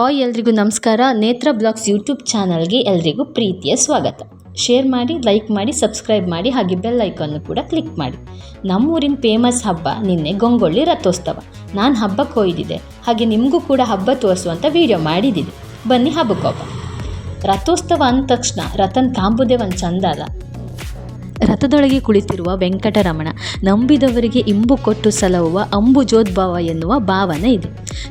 Hi ಎಲ್ರಿಗೂ ನಮಸ್ಕಾರ. ನೇತ್ರ ಬ್ಲಾಗ್ಸ್ ಯೂಟ್ಯೂಬ್ ಚಾನಲ್ಗೆ ಎಲ್ರಿಗೂ ಪ್ರೀತಿಯ ಸ್ವಾಗತ. ಶೇರ್ ಮಾಡಿ, ಲೈಕ್ ಮಾಡಿ, ಸಬ್ಸ್ಕ್ರೈಬ್ ಮಾಡಿ, ಹಾಗೆ ಬೆಲ್ ಐಕಾನ್ ಕೂಡ ಕ್ಲಿಕ್ ಮಾಡಿ. ನಮ್ಮೂರಿನ ಫೇಮಸ್ ಹಬ್ಬ ನಿನ್ನೆ ಗೊಂಗೊಳ್ಳಿ ರಥೋತ್ಸವ. ನಾನು ಹಬ್ಬಕ್ಕೆ ಹೋಯ್ದಿದೆ ಹಾಗೆ ನಿಮಗೂ ಕೂಡ ಹಬ್ಬ ತೋರಿಸುವಂಥ ವಿಡಿಯೋ ಮಾಡಿದ್ದೀನಿ ಬನ್ನಿ ಹಬ್ಬಕ್ಕೊಬ್ಬ ರಥೋತ್ಸವ ಅಂದ ತಕ್ಷಣ ರಥನ್ ಕಾಂಬುದೇ ಒಂದು ಚಂದ ಅಲ್ಲ ರಥದೊಳಗೆ ಕುಳಿತಿರುವ ವೆಂಕಟರಮಣ, ನಂಬಿದವರಿಗೆ ಇಂಬು ಕೊಟ್ಟು ಸಲಹುವ ಅಂಬುಜೋದ್ಭವ ಎನ್ನುವ ಭಾವನೆ ಇದೆ.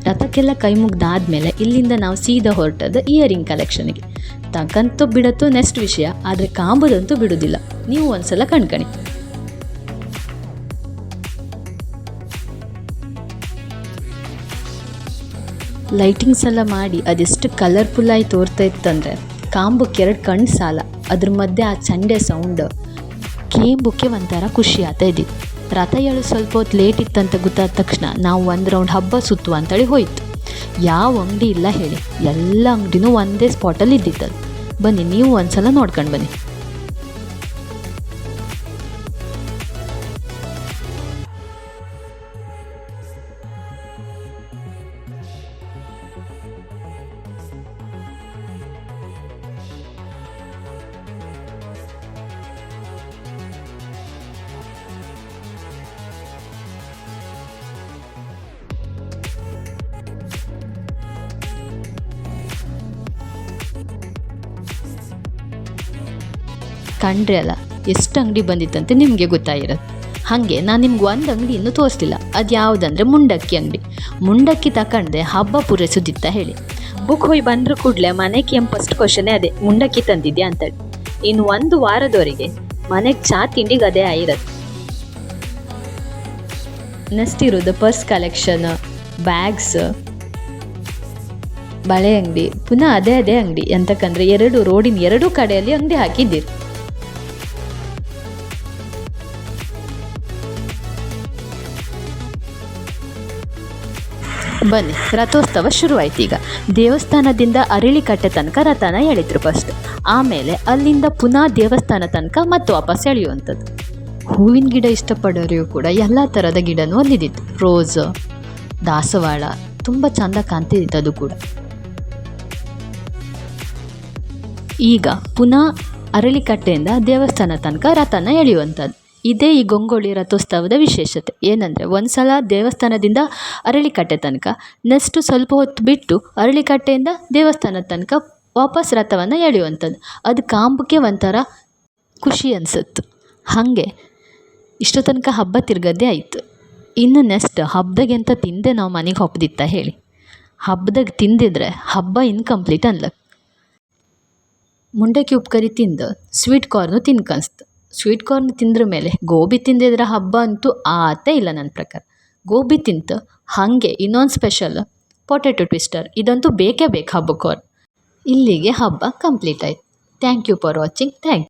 ರಥಕ್ಕೆಲ್ಲ ಕೈ ಮುಗ್ದಾದ್ಮೇಲೆ ಇಲ್ಲಿಂದ ನಾವು ಸೀದಾ ಹೊರಟದ್ದು ಇಯರಿಂಗ್ ಕಲೆಕ್ಷನ್ಗೆ. ತಕ್ಕಂತೂ ಬಿಡತ್ತು ನೆಕ್ಸ್ಟ್ ವಿಷಯ, ಆದರೆ ಕಾಂಬುದಂತೂ ಬಿಡುವುದಿಲ್ಲ ನೀವು ಒಂದ್ಸಲ ಕಣ್ಕಣಿ. ಲೈಟಿಂಗ್ಸ್ ಎಲ್ಲ ಮಾಡಿ ಅದೆಷ್ಟು ಕಲರ್ಫುಲ್ಲಾಗಿ ತೋರ್ತಾ ಇತ್ತಂದ್ರೆ, ಕಾಂಬಕ್ಕೆ ಎರಡು ಕಣ್ಣು ಸಾಲ, ಅದ್ರ ಮಧ್ಯೆ ಆ ಚಂಡೆ ಸೌಂಡ್. ಕೇಂಬುಕ್ಕೆ ಒಂಥರ ಖುಷಿ ಆಗ್ತಾ ಇದ್ದಿತ್ತು. ರಥ ಎಳು ಸ್ವಲ್ಪ ಹೊತ್ತು ಲೇಟ್ ಇತ್ತಂತ ಗೊತ್ತಾದ ತಕ್ಷಣ ನಾವು ಒಂದು ರೌಂಡ್ ಹಬ್ಬ ಸುತ್ತು ಅಂತೇಳಿ ಹೋಯ್ತು. ಯಾವ ಅಂಗಡಿ ಇಲ್ಲ ಹೇಳಿ, ಎಲ್ಲ ಅಂಗಡಿನೂ ಒಂದೇ ಸ್ಪಾಟಲ್ಲಿ ಇದ್ದಿತ್ತದು. ಬನ್ನಿ, ನೀವು ಒಂದ್ಸಲ ನೋಡ್ಕೊಂಡು ಬನ್ನಿ. ಕಂಡ್ರೆ ಅಲ್ಲ, ಎಷ್ಟು ಅಂಗಡಿ ಬಂದಿತ್ತಂತೆ ನಿಮಗೆ ಗೊತ್ತಾಗಿರೋದು ಹಾಗೆ ನಾನು ನಿಮ್ಗೆ ಒಂದು ಅಂಗಡಿ ಇನ್ನೂ ತೋರಿಸ್ಲಿಲ್ಲ. ಅದು ಯಾವುದಂದ್ರೆ ಮುಂಡಕ್ಕಿ ಅಂಗಡಿ. ಮುಂಡಕ್ಕಿ ತಕೊಂಡೆ ಹಬ್ಬ ಪೂರೈಸೋದಿತ್ತ ಹೇಳಿ. ಬುಕ್ ಹೋಗಿ ಬಂದ್ರು ಕೂಡಲೇ ಮನೆಗೆ ಏನು ಫಸ್ಟ್ ಕ್ವಶನೇ ಅದೇ, ಮುಂಡಕ್ಕಿ ತಂದಿದ್ಯಾ ಅಂತೇಳಿ. ಇನ್ನು ಒಂದು ವಾರದವರೆಗೆ ಮನೆಗೆ ಚಾ ತಿಂಡಿಗೆ ಅದೇ ಆಗಿರತ್ತೆ. ನೆಕ್ಸ್ಟ್ ಇರೋದು ಪರ್ಸ್ ಕಲೆಕ್ಷನ್, ಬ್ಯಾಗ್ಸ್, ಬಳೆ ಅಂಗಡಿ. ಪುನಃ ಅದೇ ಅದೇ ಅಂಗಡಿ. ಎಂತಕ್ಕಂದ್ರೆ ಎರಡು ರೋಡಿನ ಎರಡೂ ಕಡೆಯಲ್ಲಿ ಅಂಗಡಿ ಹಾಕಿದ್ದೀರಿ. ಬನ್ನಿ, ರಥೋತ್ಸವ ಶುರುವಾಯ್ತು ಈಗ. ದೇವಸ್ಥಾನದಿಂದ ಅರಳಿಕಟ್ಟೆ ತನಕ ರಥನ ಎಳಿದ್ರು ಫಸ್ಟ್ ಆಮೇಲೆ ಅಲ್ಲಿಂದ ಪುನಃ ದೇವಸ್ಥಾನ ತನಕ ಮತ್ತೆ ವಾಪಸ್ ಎಳೆಯುವಂಥದ್ದು. ಹೂವಿನ ಗಿಡ ಇಷ್ಟಪಡೋರಿಗೂ ಕೂಡ ಎಲ್ಲ ಥರದ ಗಿಡನೂ ಅಲ್ಲಿದ್ದಿತ್ತು ರೋಸ್, ದಾಸವಾಳ, ತುಂಬ ಚಂದ ಕಾಣ್ತಿದ್ದಿತ್ತು ಅದು ಕೂಡ. ಈಗ ಪುನಃ ಅರಳಿಕಟ್ಟೆಯಿಂದ ದೇವಸ್ಥಾನ ತನಕ ರಥನ ಎಳೆಯುವಂಥದ್ದು. ಇದೇ ಈ ಗೊಂಗೋಳಿ ರಥೋತ್ಸವದ ವಿಶೇಷತೆ. ಏನಂದರೆ ಒಂದು ಸಲ ದೇವಸ್ಥಾನದಿಂದ ಅರಳಿಕಟ್ಟೆ ತನಕ ನೆಕ್ಸ್ಟು ಸ್ವಲ್ಪ ಹೊತ್ತು ಬಿಟ್ಟು ಅರಳಿಕಟ್ಟೆಯಿಂದ ದೇವಸ್ಥಾನದ ತನಕ ವಾಪಸ್ ರಥವನ್ನು ಎಳೆಯುವಂಥದ್ದು. ಅದು ಕಾಂಬಕ್ಕೆ ಒಂಥರ ಖುಷಿ ಅನಿಸುತ್ತೆ. ಹಾಗೆ ಇಷ್ಟು ತನಕ ಹಬ್ಬ ತಿರ್ಗದ್ದೇ ಆಯಿತು. ಇನ್ನು ನೆಕ್ಸ್ಟ್ ಹಬ್ಬದಾಗೆ ಅಂತ ತಿಂದೆ ನಾವು ಮನೆಗೆ ಹೊಪ್ಪದಿತ್ತ ಹೇಳಿ. ಹಬ್ಬದಾಗ ತಿಂದಿದ್ರೆ ಹಬ್ಬ ಇನ್ಕಂಪ್ಲೀಟ್ ಅನ್ಲಕ್. ಮುಂಡಕ್ಕಿ ಉಪ್ಕರಿ ತಿಂದು ಸ್ವೀಟ್ ಕಾರ್ನು ತಿನ್ಕನ್ಸ್ತು. ಸ್ವೀಟ್ ಕಾರ್ನ್ ತಿಂದ್ರ ಮೇಲೆ ಗೋಬಿ ತಿಂದಿದ್ರೆ ಹಬ್ಬ ಅಂತೂ ಆತೇ ಇಲ್ಲ ನನ್ನ ಪ್ರಕಾರ. ಗೋಬಿ ತಿಂತ ಹಾಗೆ ಇನ್ನೊಂದು ಸ್ಪೆಷಲ್ ಪೊಟ್ಯಾಟೊ ಟ್ವಿಸ್ಟರ್ ಇದಂತೂ ಬೇಕೇ ಬೇಕು ಹಬ್ಬಕ್ಕೆ. ಇಲ್ಲಿಗೆ ಹಬ್ಬ ಕಂಪ್ಲೀಟ್ ಆಯ್ತು. Thank you for watching thank